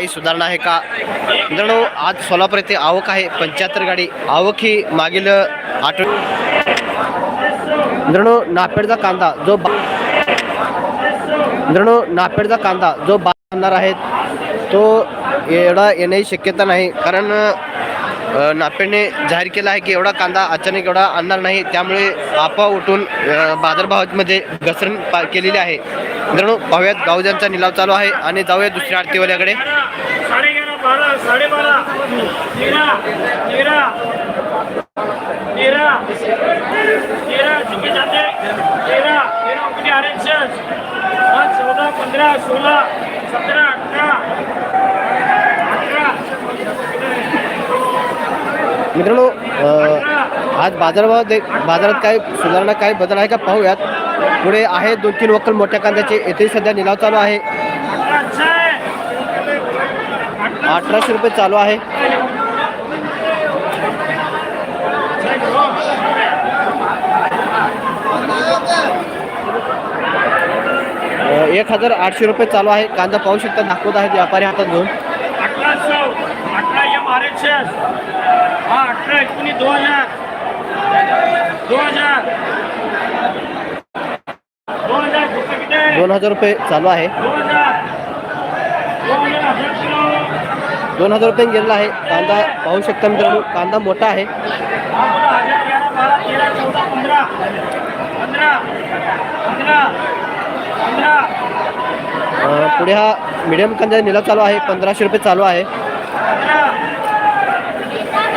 काही सुधारणा आहे का? मित्रांनो आज सोलापूर येथे आवक आहे. पंच्याहत्तर गाडी आवक ही मागील आठ मित्रांनो नापेडचा कांदा जो बा- मित्रांनो नापेडचा कांदा जो बांधणार आहेत तो एवढा येण्याची शक्यता नाही. कारण नापेडने जाहीर केला आहे की एवढा कांदा अचानक एवढा आणणार नाही. त्यामुळे आपा उठून बाजारभावामध्ये घसरण केलेली आहे. मित्रांनो पाहूयात गावजांचा निलाव चालू आहे आणि जाऊया दुसऱ्या आरतीवाल्याकडे. साडे ग्यारह बारह साढ़े मित्रांनो आज बाजारभाव दे बाजारात काय सुधारणा काय बदल आहे का पाहूयात. पुढे आहे दोन तीन वक्कल मोठ्या कांद्याचे. येथे सध्या निलाव चालू आहे. अठराशे रुपये चालू आहे. एक हजार आठशे रुपये चालू आहे. कांदा पाहू शकता दाखवत आहेत व्यापारी हातात घेऊन. अठरा हजार दो हजार दो हजार किती किती आहे? दोन हजार रुपये चालू आहे. दोन हजार रुपये गेलेला आहे. कांदा पाहू शकता मित्रांनो कांदा मोठा आहे. पुढे हा मिडियम कांदा निला चालू आहे. पंधराशे रुपये चालू आहे.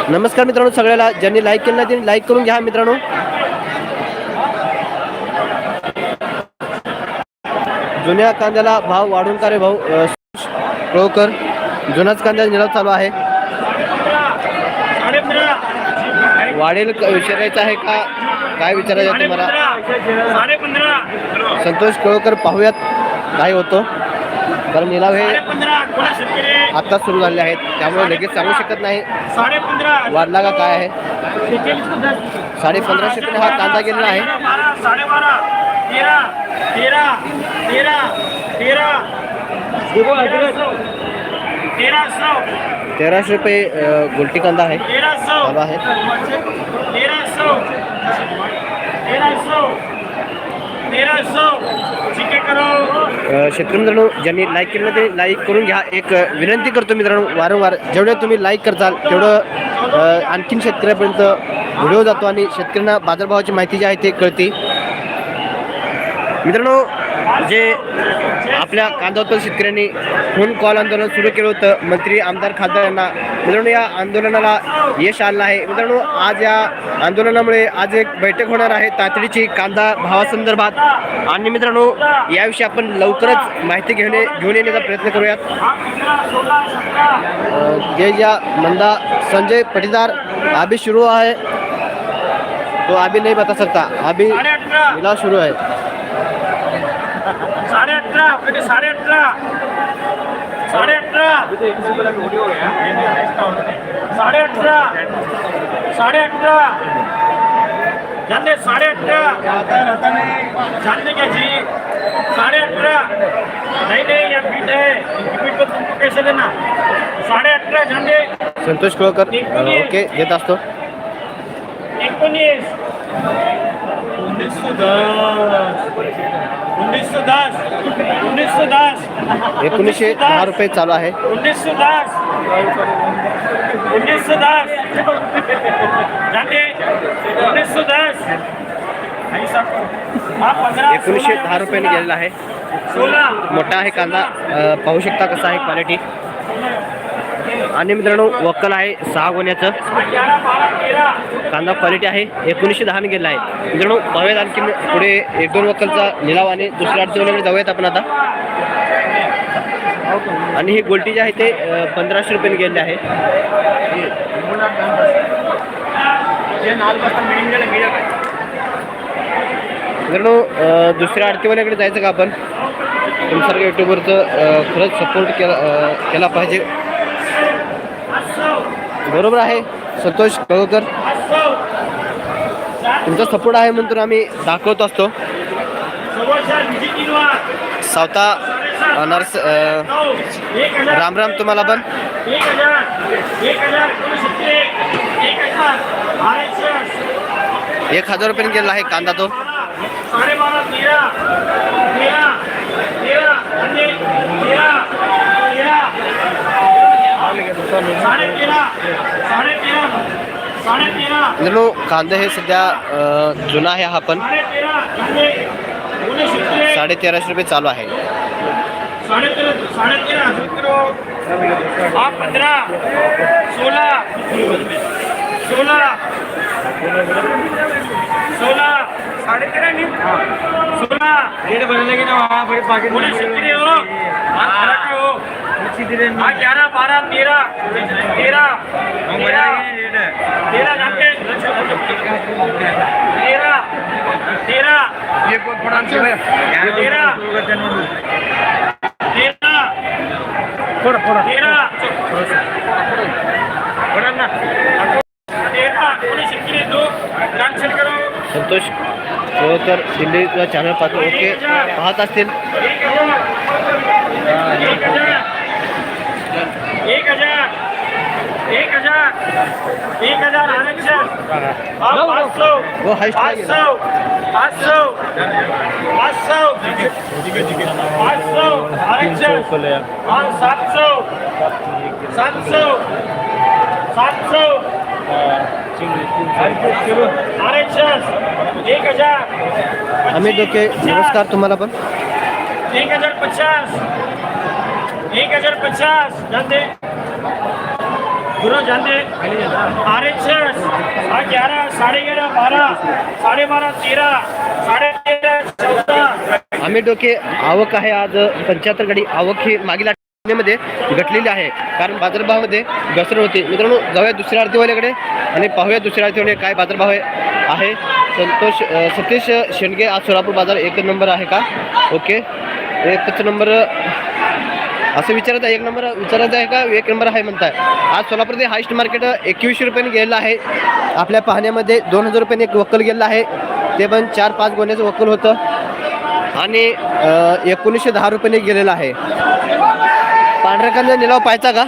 नमस्कार मित्रांनो सगळ्याला ज्यांनी लाईक केलं नाही त्यांनी लाईक करून घ्या मित्रांनो. जुन्या कांद्याला भाव वाढून का रे भाऊ? अ, जुनाच कांदा निलाव चालू आहे. वाढेल विचारायचं आहे का? काय विचारायचं आहे तुम्हाला? संतोष कळवकर पाहूयात काय होतो. कारण निलाव हे आत्ताच सुरू झाले आहेत. त्यामुळे लगेच सांगू शकत नाही. वाढला का काय आहे? साडे पंधराशे हा कांदा गेलेला आहे. तेरा तेरा तेरा तेरा. तेरा सौ तेरा सौ तेराशे. रुपये गुलटी कांदा आहे. तेरा सौ आहे. तेरा सौ तेरा सौ तेरा शेतकरी मित्रांनो ज्यांनी लाईक केलं ते लाईक करून घ्या. एक विनंती करतो मित्रांनो वारंवार जेवढं तुम्ही लाईक करताल तेवढं आणखीन शेतकऱ्यापर्यंत व्हिडिओ जातो आणि शेतकऱ्यांना बाजारभावाची माहिती जी आहे ते कळते. मित्रांनो जे आपल्या कांदा उत्पादक शेतकऱ्यांनी फोन कॉल आंदोलन सुरू केलं होतं मंत्री आमदार खासदार यांना. मित्रांनो या आंदोलनाला यश आलं आहे. मित्रांनो आज या आंदोलनामुळे आज एक बैठक होणार आहे तातडीची कांदा भावासंदर्भात. आणि मित्रांनो याविषयी आपण लवकरच माहिती घेणे घेऊन येण्याचा प्रयत्न करूयात. जे या मंदा संजय पटीदार अभी सुरू आहे. तो अभी नाही बता सकता. अभी साडे अठरा मिला साडे अठरा बेटे साडे अठरा साडे अठरा साडे अठरा साडे अठरा जानते साडे अठरा जानते क्या जी? साढ़े अठारह। नहीं नहीं ये पीठ है। पीठ को तुमको कैसे देना? साढ़े अठारह झंडे संतोष कळकर अ, ओके देत असतो एकोनीस एकोणीसशे दहा रुपये चालू आहे. दस एकोणीसशे दहा रुपयाने गेलेला आहे. मोठा आहे कांदा. पाहू शकता कसा आहे क्वालिटी आणि मित्रांनो वक्कल आहे सहा गोण्याचं कांदा क्वालिटी आहे एकोणीसशे दहाने गेला आहे. मित्रांनो पाहूयात आणखी पुढे एक दोन वक्कलचा लिलाव आणि दुसऱ्या अडचणीकडे जाऊयात आपण आता. आणि ही गोल्टी जी आहे ते पंधराशे रुपयाने गेलेले आहे. मित्रांनो दुसऱ्या आरतीवाल्याकडे जायचं का आपण? तुमच्यासारख्या युट्यूबवरचं खरंच सपोर्ट केला केला पाहिजे. बरोबर आहे. संतोष कळकर तुमचा सपोर्ट आहे म्हणून तर आम्ही दाखवत असतो. सावता नर्स राम राम तुम्हाला पण. एक हजार एक रुपयाने गेलेला आहे कांदा तो. तेरा तेरा साडे तेरा साडे तेरा साडे तेरा मित्रांनो कांदे हे सध्या जुना आहे हा पण. साडे तेराशे रुपये चालू आहे. पंधरा सोळा सोळा सोळा सोळा ना ग्यारह बारह तेरह तेरह तेरह तेरह तेरह संतोष तर दिल्ली चॅनल पाहतो ओके पाहत असतील एक हज़ार एक हज़ार आरक्षण हा, पाच सौ हायस्ट पाच लागेल. सौ पाच सौ पाच सौ पाच सौ आरक्षण सात सौ सात सौ सात सौ। आरक्षण एक हज़ार आम्ही डोके नमस्कार तुम्हाला पण एक हज़ार पचास एक हज़ार पचास जानते गुरु जानते हा ग्यारह साढ़े ग्यारह बारह साढ़े बारह तेरह साढ़े चौदह आम्ही डोके आवक आहे आज. पंच्याहत्तर गाडी आवक ही मागील आठवड्यामध्ये घटलेली आहे. कारण बाजारभावामध्ये घसरण होते. मित्रांनो जाऊया दुसऱ्या आरतीवाल्याकडे आणि पाहूया दुसऱ्या आरतीवाले काय बाजारभाव आहे. आहे. संतोष सतीश शेंडगे आज सोलापूर बाजार एक नंबर आहे का? ओके. एकच नंबर असं विचारत आहे एक नंबर विचारायचं आहे का? एक नंबर आहे म्हणताय. आज सोलापूरचे हायस्ट मार्केट एकवीसशे रुपयाने गेलेलं आहे. आपल्या पाहण्यामध्ये दोन हजार रुपयाने एक वक्कल गेलेलं आहे. ते पण चार पाच गोण्याचं वक्कल होतं. आणि एकोणीसशे दहा रुपयाने गेलेलं आहे. पांढऱ्या कांदा निलाव पाहायचा का?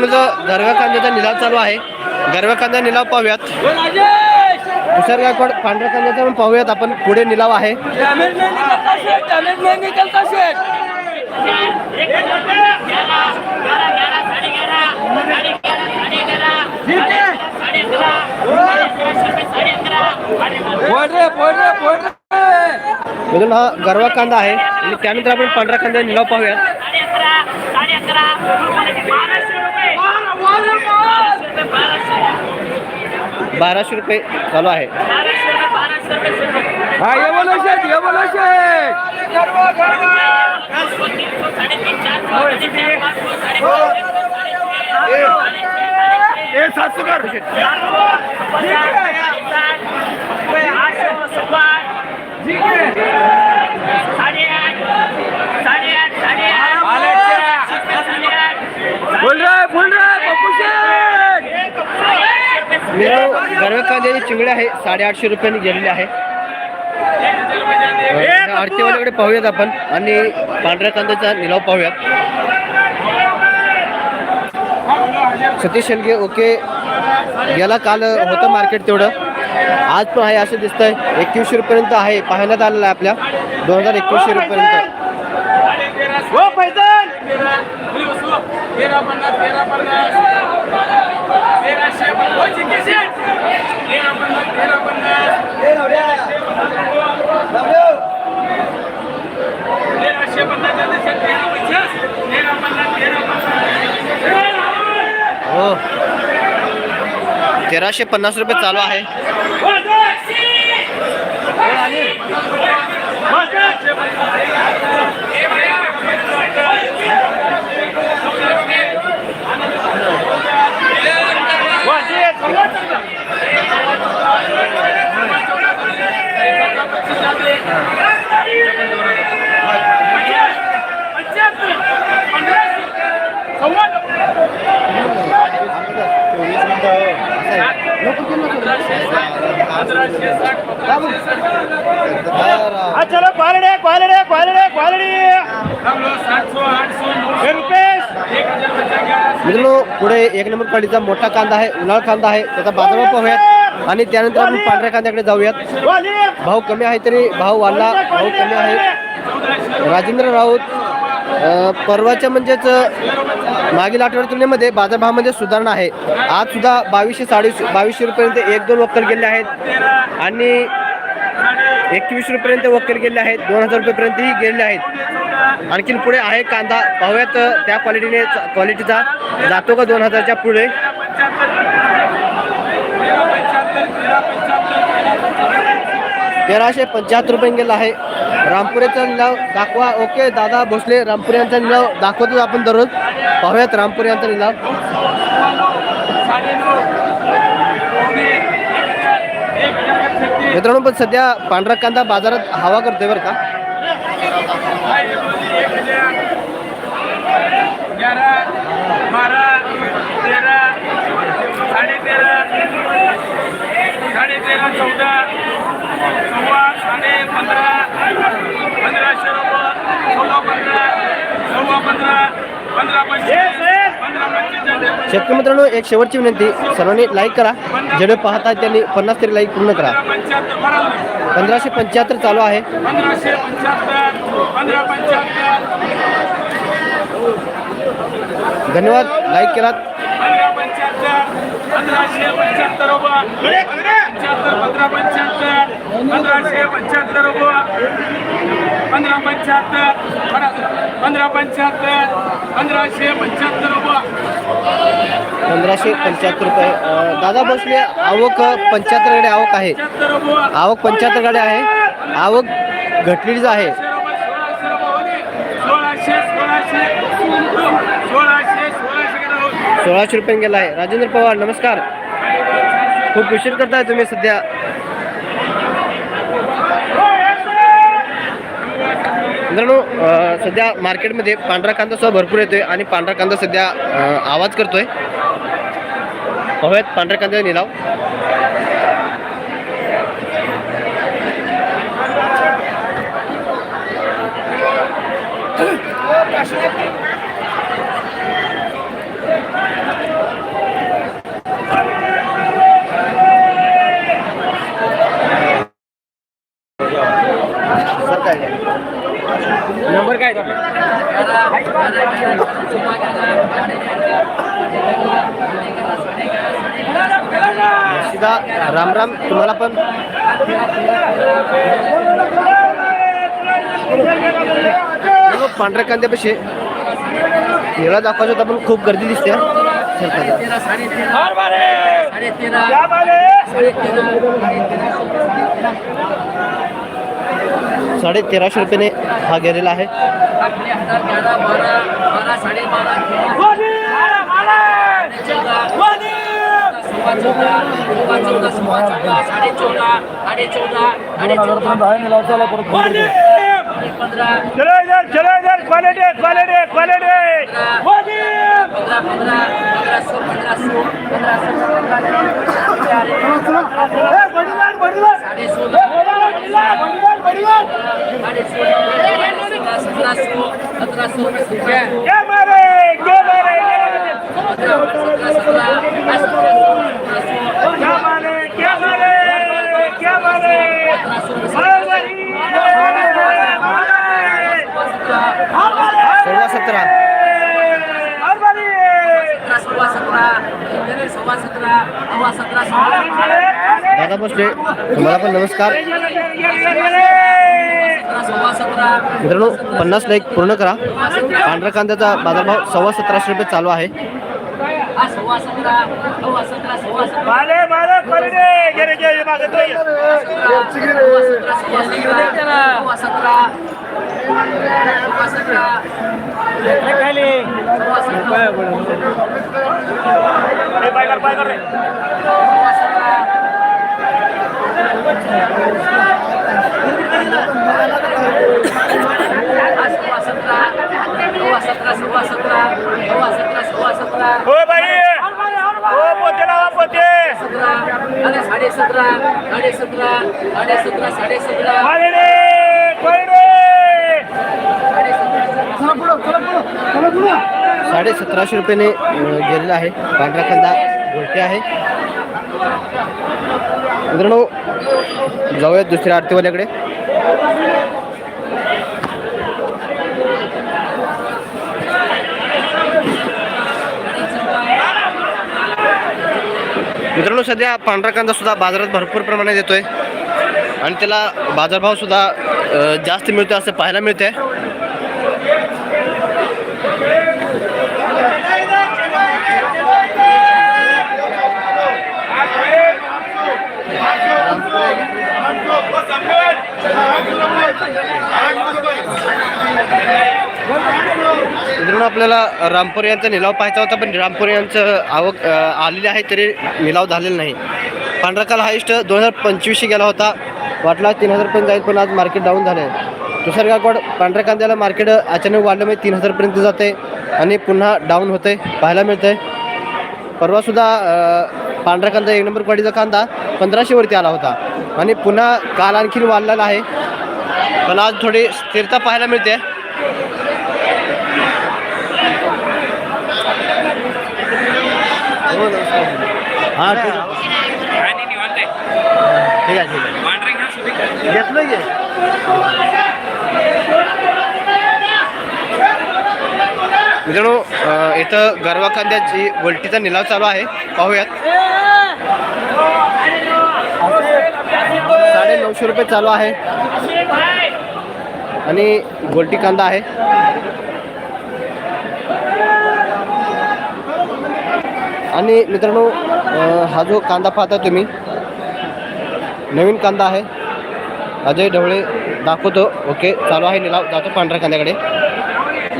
मित्रांनो जो गरव्या कांद्याचा निलाव चालू आहे. गरव्या कांदा निलाव पाहूयात. तुषार गायकवाड पांढऱ्या कांद्याचा पण पाहूयात. आपण पुढे निलाव आहे. मित्रांनो हा गरवा कांदा आहे. आणि त्यानंतर आपण पांढरा कांदा निलाव पाहूयात. बाराशे रुपये चालू आहे. हा ये बोलो शेट ये बोलो शेट कर. मित्रांनो गरव्या कांद्याची चिंगडी आहे. साडेआठशे रुपयांनी गेलेली आहे. आरतीवाल्याकडे पाहूयात आपण. आणि पांढऱ्या कांद्याचा निलाव पाहूयात. सतीश शेंडगे ओके. गेला काल होतं मार्केट तेवढं. आज पण आहे असं दिसतंय. एकवीसशे रुपयापर्यंत आहे. पाहण्यात आलेलं आहे आपल्या. दोन हजार एकवीसशे रुपयापर्यंत. हो. तेराशे पन्नास रुपये चालू आहे. हो, वाजे हा चलो क्वालिटी क्वालिटी क्वालिटी क्वालिटी मित्रांनो पुढे एक नंबर क्वालिटीचा मोठा कांदा आहे उन्हाळ कांदा आहे त्याचा बाजारभाव पाहूयात. आणि त्यानंतर आपण पांढऱ्या कांद्याकडे जाऊयात. भाव कमी आहे तरी भाव वाढला भाव कमी आहे. राजेंद्र राऊत परवाच्या म्हणजेच मागील आठवड्या तुलनेमध्ये बाजारभावामध्ये सुधारणा आहे. आज सुद्धा बावीसशे साडे बावीसशे रुपयेपर्यंत एक दोन वक्कल गेले आहेत. आणि एकवीसशे रुपयापर्यंत वक्कल गेले आहेत. दोन हजार रुपयेपर्यंतही गेलेले आहेत. आणखीन पुढे आहे कांदा. पाहूयात त्या क्वालिटीने क्वालिटीचा जातो का दोन हजारच्या पुढे? तेराशे पंच्याहत्तर रुपये गेला आहे. रामपुरेचा निलाव दाखवा. ओके दादा भोसले रामपुरे यांचा निलाव दाखवतो आपण दररोज. पाहूयात रामपुरे यांचा निलाव. मित्रांनो पण सध्या पांढरा कांदा बाजारात हवा करतोय बरं का? ग्यारह रुपये शेतकरी मित्रांनो एक शेवटची विनंती. सर्वांनी लाईक करा. जेवढे पाहतात त्यांनी पन्नास तरी लाईक पूर्ण करा. पंधराशे पंच्याहत्तर चालू आहे. धन्यवाद. लाईक केलात. पंधराशे पंच्याहत्तर रुपये पंच्याहत्तर पंधरा पंच्याहत्तर. पंधराशे पंच्याहत्तर रुपये पंधरा पंच्याहत्तर. पंधरा पंच्याहत्तर. पंधराशे पंच्याहत्तर रुपये पंधराशे पंच्याहत्तर रुपये. दादा भोसले आवक पंच्याहत्तर गाडी आवक आहे. आवक पंच्याहत्तर गाडी आहे. आवक घटलेलीच आहे. सोळाशे सोळाशे. सोळाशे रुपये गेला आहे. राजेंद्र पवार नमस्कार. खूप उशीर करताय तुम्ही सध्या. मित्रांनो सध्या मार्केटमध्ये पांढरा कांदा सुद्धा भरपूर येतोय आणि पांढरा कांदा सध्या आवाज करतोय. पाहूयात पांढऱ्या कांद्याचा निलाव सर काय नंबर काय सीधा राम राम तुम्हाला पण चलो, पांढऱ्या कांद्यापाशी हिरा दाखवायचं होता पण खूप गर्दी दिसते. साडे तेराशे रुपयाने हा गेलेला आहे. वाली वाली वाली चलो इधर चलो इधर क्वालिटी क्वालिटी क्वालिटी वाली ए, बढीलाल, बढीलाल. क्या मारे क्या मारे क्या मारे सोळा सतरा मारे. दादा बसले तुम्हाला पण नमस्कार मित्रांनो पन्नास लाईक पूर्ण करा पांढऱ्या कांद्याचा बाजारभाव सव्वा सतराशे रुपये चालू आहे सतरा साडे सतरा साडे सतरा साडे सतरा साडे सतरा आले रे कोण रे साडे सतराशे रुपयाने गेलेला आहे. पांढरा कांदा गोलटे आहे. मित्रांनो जाऊयात दुसऱ्या आरतीवाल्याकडे. मित्रांनो सध्या पांढरा कांदा सुद्धा बाजारात भरपूर प्रमाणात येतोय. आणि त्याला बाजारभाव सुद्धा जास्त मिळतोय असं पाहायला मिळतंय. मित्रांनो आपल्याला रामपूर यांचा निलाव पाहायचा होता पण रामपूर यांचं आवक आलेली आहे तरी निलाव झालेला नाही. पांढरा काल हायस्ट दोन हजार पंचवीसशे गेला होता. वाटला तीन हजारपर्यंत जाईल पण आज मार्केट डाऊन झालं आहे तुषार गायकवाड पांढऱ्या कांद्याला मार्केट अचानक वाढलं म्हणजे तीन हजारपर्यंत जाते आणि पुन्हा डाऊन होते पाहायला मिळते परवासुद्धा पांढरा कांदा एक नंबर क्वालिटीचा कांदा पंधराशेवरती आला होता. आणि पुन्हा काल आणखीन वाढलेला आहे. पण आज थोडी स्थिरता पाहायला मिळते. हां ठीक आहे. आहे. ठीक आहे ठीक आहे. घेतलं मित्रांनो इथं गरवा कांद्याची गोलटीचा निलाव चालू आहे. पाहूयात. साडे नऊशे रुपये चालू आहे. आणि गोलटी कांदा आहे. आणि मित्रांनो हा जो कांदा पाहता तुम्ही नवीन कांदा आहे. अजय ढवळे दाखवतो. ओके चालू आहे निलाव. जातो पांढऱ्या कांद्याकडे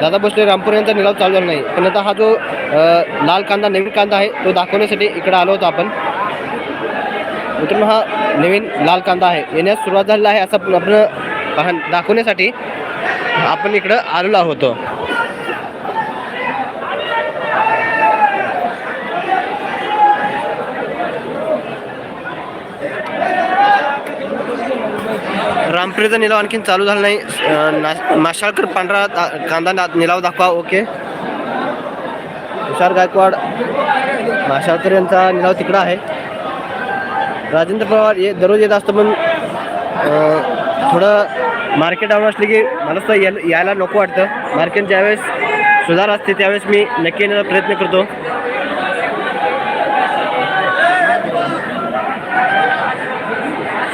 दादा बसले रामपूर यांचा निलाव चालू झाला नाही. पण आता हा जो लाल कांदा नवीन कांदा आहे तो दाखवण्यासाठी इकडे आलो होतो आपण. मित्रांनो हा नवीन लाल कांदा आहे. येण्यास सुरुवात झालेला आहे असं आपण दाखवण्यासाठी आपण इकडं आलेलो आहोत. रामपुरीचा निलाव आणखीन चालू झाला नाही. ना माशाळकर पांढरा कांदा ना- निलाव दाखवा ओके. तुषार गायकवाड माशाळकर यांचा निलाव तिकडं आहे. राजेंद्र पवार ये दररोज येत असतं पण थोडं मार्केट डाऊन असले की मला तर यायला यायला नको वाटतं. मार्केट ज्यावेळेस सुधार असते त्यावेळेस मी नक्की येण्याचा प्रयत्न करतो.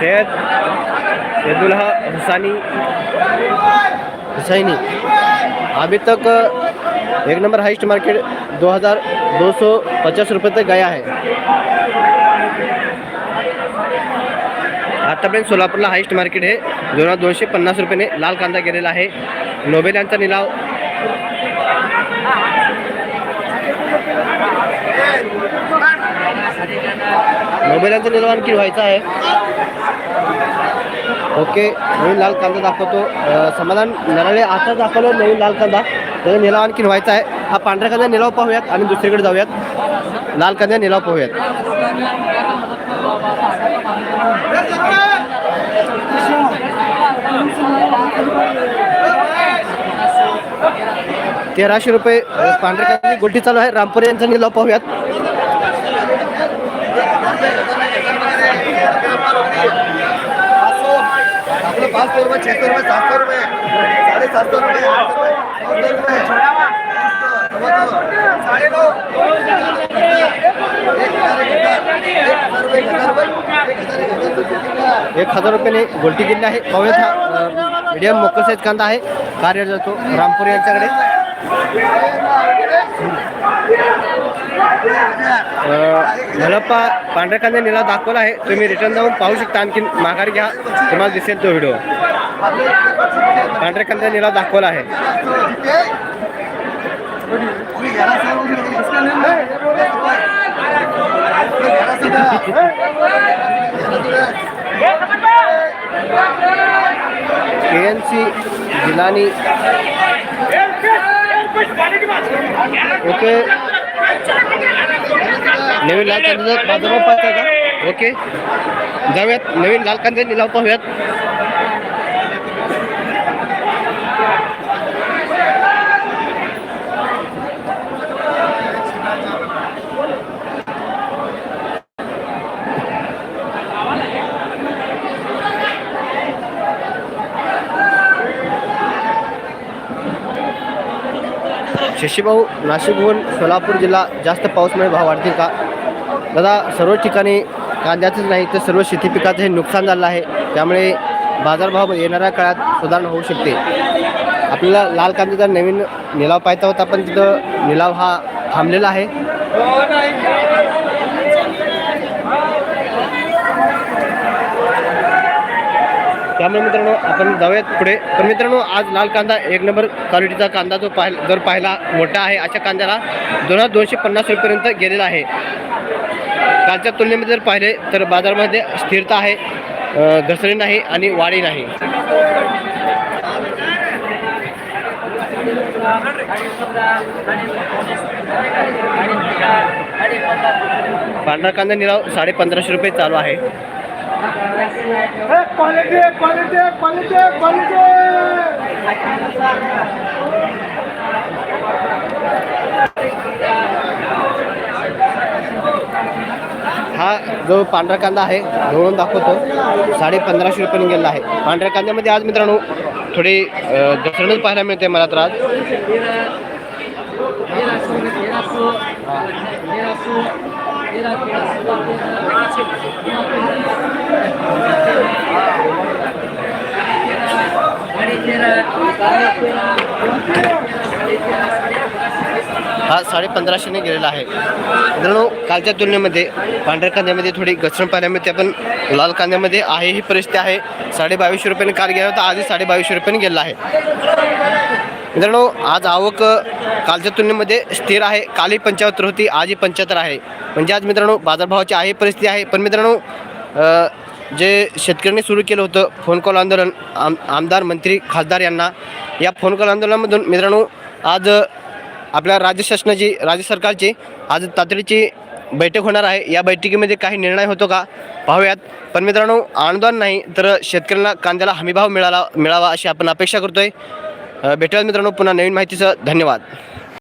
सैयद यदुल्ला हुसानी हुसैनी अभी तक एक नंबर हाइस्ट मार्केट दो हज़ार दो सौ पचास रुपये तक गया है। आतापर्यंत सोलापूरला हायस्ट मार्केट हे दोन हजार दोनशे पन्नास रुपयाने लाल कांदा गेलेला आहे. नोबेल यांचा निलाव नोबेल यांचा निलाव आणखी व्हायचा आहे. ओके नवीन लाल कांदा दाखवतो. समाधान नराळे आता दाखवलं नवीन लाल कांदा. त्याचा निलाव आणखी व्हायचा आहे. हा पांढऱ्या कांदा निलाव पाहूयात आणि दुसरीकडे जाऊयात. लाल कांदा निलाव पाहूयात. तेराशे रुपये पांढऱ्या कांद्याची गोटी चालू आहे. रामपुरे यांचा निलाव पाहूयात. आपलं पाचशे रुपये छेसशे रुपये सातशे रुपये साडे सातशे रुपये आठशे रुपये साडे नऊ एक हजार रुपयाने गोल्टी गेली आहे पाहूयात हा मीडियम मोकल साईज कांदा आहे कार्य जातो रामपूर यांच्याकडे अ, मला पा पांढऱ्या कांदा निला दाखवला आहे. तुम्ही रिटर्न जाऊन पाहू शकता. आणखीन माघार घ्या. तुम्हाला दिसेल तो व्हिडिओ पांढऱ्या कांदा निला दाखवला आहे. K N C Jilani okay. नवीन लाल कांद्याचा बाजारभाव पाहता का? ओके. जाऊयात. नवीन लाल कांदे निलाव पाहूयात शशीभाऊ नाशिकहून सोलापूर जिल्हा जास्त पाऊसमुळे भाव वाढतील का? दादा सर्व ठिकाणी कांद्याचंच नाही तर सर्व शेती पिकाचं हे नुकसान झालं आहे. त्यामुळे बाजारभाव येणाऱ्या काळात सुधारणा होऊ शकते. आपल्याला लाल कांद्याचा नवीन निलाव पाहायचा होता पण तिथं निलाव हा थांबलेला आहे. त्यामुळे मित्रांनो आपण जाऊयात पुढे. पण मित्रांनो आज लाल कांदा एक नंबर क्वालिटीचा कांदा जो पाहिला जर पाहिला मोठा आहे अशा कांद्याला दोन हजार दोनशे पन्नास रुपयेपर्यंत गेलेला आहे. कालच्या तुलनेमध्ये जर पाहिले तर बाजारामध्ये स्थिरता आहे अ, घसरी नाही आणि वाढी नाही. पांढरा कांदा निराव साडे पंधराशे रुपये चालू आहे क्वालिटी क्वालिटी क्वालिटी क्वालिटी हा जो पांढरा कांदा आहे धुळून दाखवतो साडे पंधराशे रुपयाने गेलेला आहे पांढऱ्या कांद्यामध्ये आज मित्रांनो थोडी घसरणच पाहायला मिळते मला तर आज हा साडे पंधराशेने गेलेला आहे. मित्रांनो कालच्या तुलनेमध्ये पांढऱ्या कांद्यामध्ये थोडी घसरण पाण्यामध्ये आपण लाल कांद्यामध्ये आहे ही परिस्थिती आहे. साडे बावीसशे रुपयाने काल गेला होता आजही साडे बावीसशे रुपयाने गेला आहे. मित्रांनो आज आवक कालच्या तुलनेमध्ये स्थिर आहे. कालही पंच्याहत्तर होती आजही पंच्याहत्तर आहे. म्हणजे आज मित्रांनो बाजारभावाची आहे परिस्थिती आहे. पण मित्रांनो जे शेतकऱ्यांनी सुरू केलं होतं फोन कॉल आंदोलन आम आमदार मंत्री खासदार यांना या फोन कॉल आंदोलनामधून मित्रांनो आज आपल्या राज्य शासनाची राज्य सरकारची आज तातडीची बैठक होणार आहे. या बैठकीमध्ये काही निर्णय होतो का? पाहूयात. पण मित्रांनो आंदोलन नाही तर शेतकऱ्यांना कांद्याला हमीभाव मिळाला मिळावा अशी आपण अपेक्षा करतोय. भेटूयात मित्रांनो पुन्हा नवीन माहितीचं धन्यवाद.